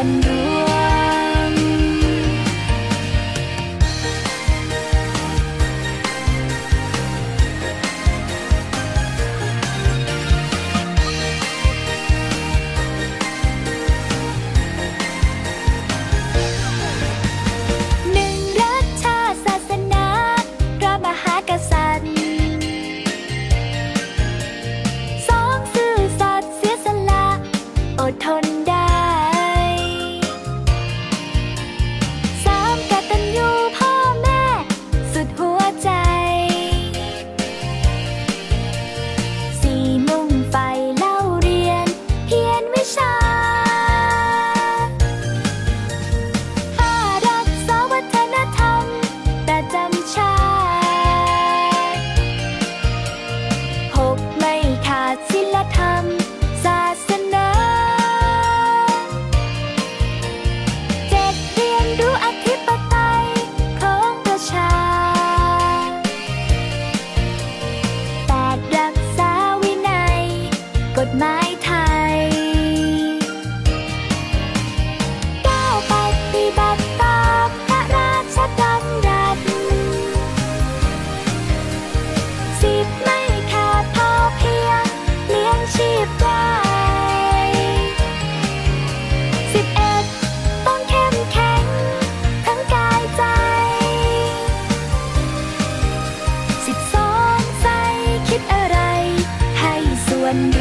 วนรวม หนึ่งรักชาศาสนาพระมหากษัตริย์สองสื่อสัตว์เสียสละอดทน when